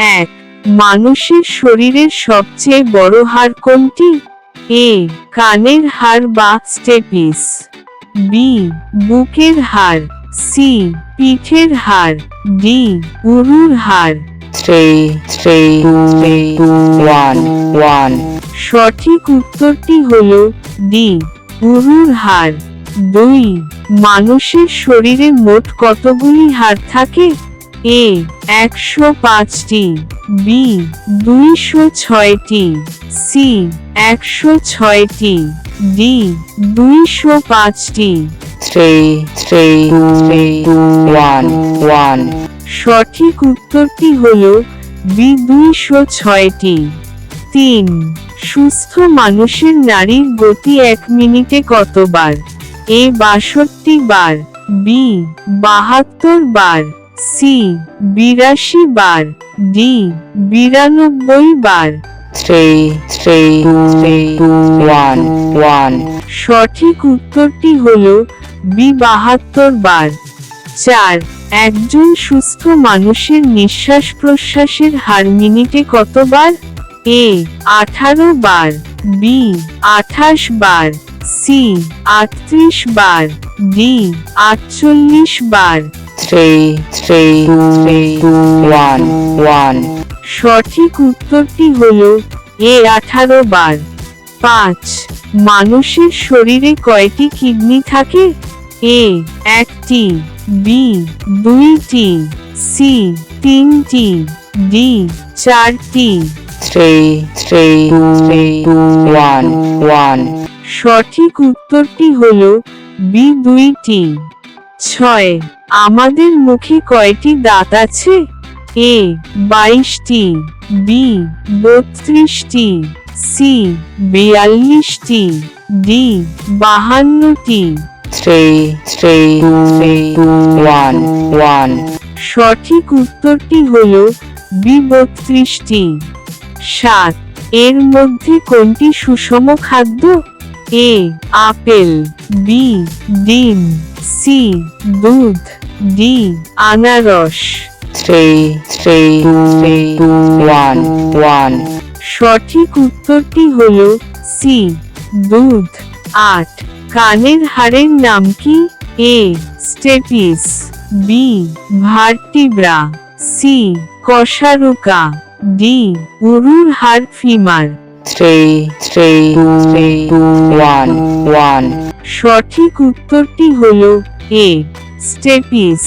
এক মানুষের শরীরের সবচেয়ে বড় হাড় কোনটি? এ কানের হাড় বা স্টেপিস। বি বুকের হাড় সি পিঠের হাড় ডি উরুর হাড় সঠিক উত্তরটি হল ডি উরুর হাড় দুই মানুষের শরীরে মোট কতগুলি হাড় থাকে? এ একশো পাঁচটি বি দুইশো ছয়টি সি একশো ছয়টি ডি দুইশো পাঁচটি। One, one, সঠিক উত্তরটি হল বি দুইশো ছয়টি। তিন সুস্থ মানুষের নারীর গতি এক মিনিটে কতবার? এ বাষট্টি বার বি বাহাত্তর বার। সি বিরাশি বার ডি বিরানব্বই বার। সঠিক উত্তরটি হল বি বাহাত্তর বার। চার একজন সুস্থ মানুষের নিঃশ্বাস প্রশ্বাসের হার মিনিটে কতবার এ আঠারো বার। বি আঠাশ বার। সি আটত্রিশ বার। ডি আটচল্লিশ বার। Three, three, three, one, one, সঠিক উত্তরটি হল এ আঠারো বার। পাঁচ মানুষের শরীরে কয়টি কিডনি থাকে? এ একটি বি দুইটি সি তিনটি ডি চারটি। Three, three, three, one, one, সঠিক উত্তরটি হল বি দুইটি। ছয়। আমাদের মুখে কয়টি দাঁত আছে? এ বাইশটি বি বত্রিশটি সি বিয়াল্লিশটি ডি বাহান্নটি। three, three, one, one, সঠিক উত্তরটি হল বি বত্রিশটি। সাত এর মধ্যে কোনটি সুষম খাদ্য? এ আপেল বি ডিম। সি দুধ ডি আনারস। Three, three, three, one, one, সঠিক উত্তরটি হল সি দুধ। আট কানের হাড়ের নাম কি? A stapes. B vertebra. C কশারুকা D উরুর হাড় femur. Three, three, three, one, one. সঠিক উত্তরটি হল এ স্টেপিস